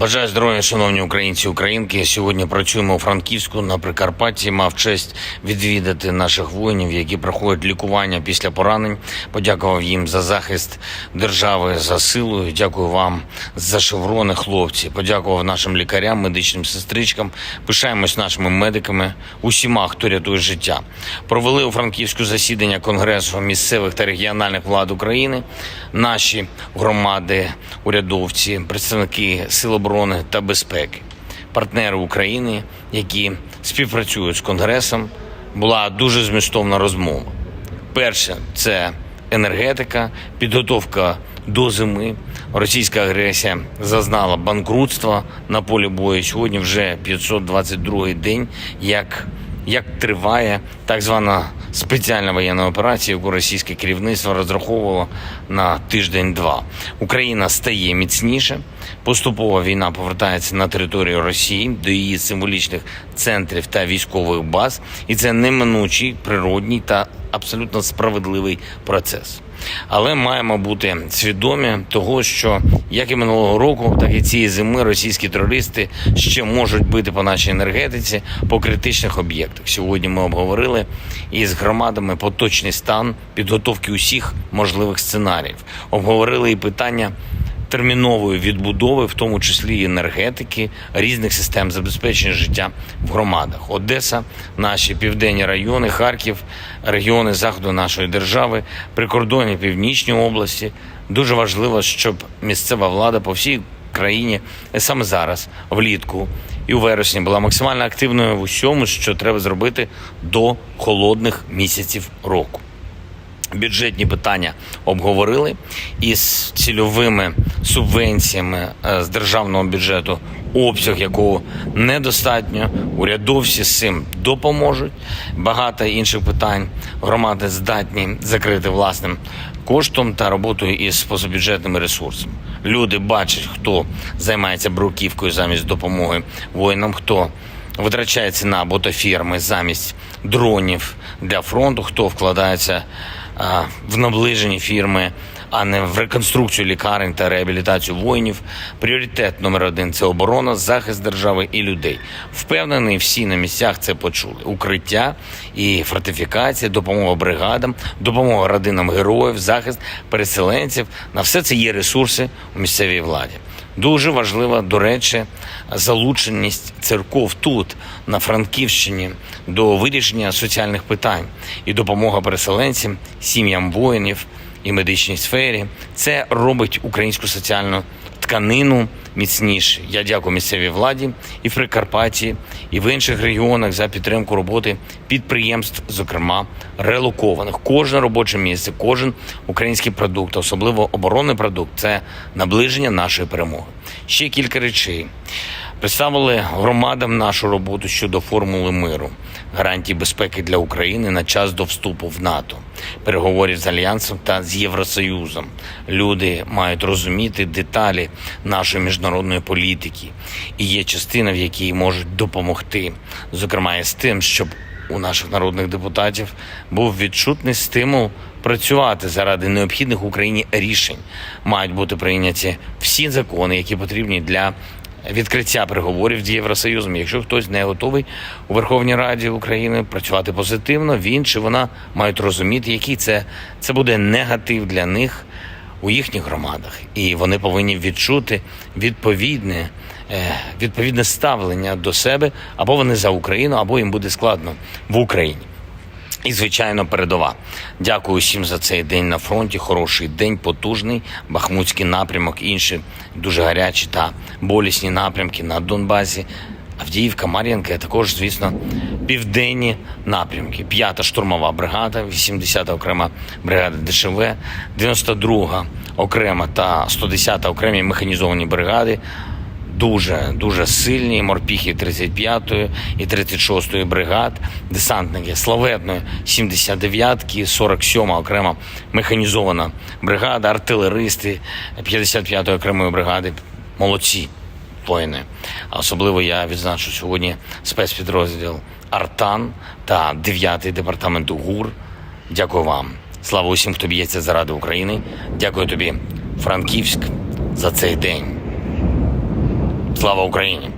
Бажаю здоров'я, шановні українці українки. Сьогодні працюємо у Франківську на Прикарпатті. Мав честь відвідати наших воїнів, які проходять лікування після поранень. Подякував їм за захист держави, за силу. Дякую вам за шеврони, хлопці. Подякував нашим лікарям, медичним сестричкам. Пишаємось нашими медиками, усіма, хто рятує життя. Провели у Франківську засідання Конгресу місцевих та регіональних влад України. Наші громади, урядовці, представники сил оборони та безпеки, партнери України, які співпрацюють з Конгресом. Була дуже змістовна розмова. Перше це енергетика, підготовка до зими. Російська агресія зазнала банкрутства на полі бою. Сьогодні вже 522 день, як, як триває так звана спеціальна воєнна операція, яку російське керівництво розраховувало на тиждень-два. Україна стає міцніше. Поступово війна повертається на територію Росії до її символічних центрів та військових баз, і це неминучий природній та абсолютно справедливий процес. Але маємо бути свідомі того, що як і минулого року, так і цієї зими російські терористи ще можуть бити по нашій енергетиці по критичних об'єктах. Сьогодні ми обговорили із громадами поточний стан підготовки усіх можливих сценаріїв. Обговорили і питання термінової відбудови, в тому числі енергетики, різних систем забезпечення життя в громадах. Одеса, наші південні райони, Харків, регіони заходу нашої держави, прикордонні північні області. Дуже важливо, щоб місцева влада по всій країні саме зараз, влітку і у вересні, була максимально активною в усьому, що треба зробити до холодних місяців року. Бюджетні питання обговорили із цільовими субвенціями е, з державного бюджету, обсяг якого недостатньо. Урядовці з цим допоможуть. Багато інших питань громади здатні закрити власним коштом та роботою із позабюджетними ресурсами. Люди бачать, хто займається бруківкою замість допомоги воїнам, хто витрачається на ботофірми замість дронів для фронту, хто вкладається в наближені фірми, а не в реконструкцію лікарень та реабілітацію воїнів. Пріоритет номер один це оборона, захист держави і людей. Впевнений, всі на місцях це почули. Укриття і фортифікація, допомога бригадам, допомога родинам героїв, захист переселенців. На все це є ресурси у місцевій владі. Дуже важлива, до речі, залученість церков тут, на Франківщині, до вирішення соціальних питань і допомога переселенцям, сім'ям воїнів і медичній сфері. Це робить українську соціальну тканину міцніше. Я дякую місцевій владі і в Прикарпатті, і в інших регіонах за підтримку роботи підприємств, зокрема релокованих. Кожне робоче місце, кожен український продукт, особливо оборонний продукт, це наближення нашої перемоги. Ще кілька речей. Представили громадам нашу роботу щодо формули миру, гарантій безпеки для України на час до вступу в НАТО, переговорів з альянсом та з Євросоюзом. Люди мають розуміти деталі нашої міжнародної політики, і є частина, в якій можуть допомогти, зокрема і з тим, щоб у наших народних депутатів був відчутний стимул працювати заради необхідних Україні рішень. Мають бути прийняті всі закони, які потрібні для відкриття переговорів з Євросоюзом. Якщо хтось не готовий у Верховній Раді України працювати позитивно, він чи вона мають розуміти, який це, це буде негатив для них у їхніх громадах, і вони повинні відчути відповідне, е, відповідне ставлення до себе або вони за Україну, або їм буде складно в Україні. І, звичайно, передова. Дякую всім за цей день на фронті. Хороший день, потужний. Бахмутський напрямок, інші дуже гарячі та болісні напрямки на Донбасі. Авдіївка, Мар'їнка, а також, звісно, південні напрямки. П'ята штурмова бригада, 80-та окрема бригада ДШВ, 92-га окрема та 110-та окремі механізовані бригади дуже дуже сильні морпіхи 35-ї і 36-ї бригад, десантники славетної 79-ки, 47-ма окрема механізована бригада, артилеристи 55-ї окремої бригади. Молодці воїни. Особливо я відзначу сьогодні спецпідрозділ Артан та 9-й департамент ГУР. Дякую вам. Слава усім, хто б'ється заради України. Дякую тобі, Франківськ, за цей день. Слава Україні!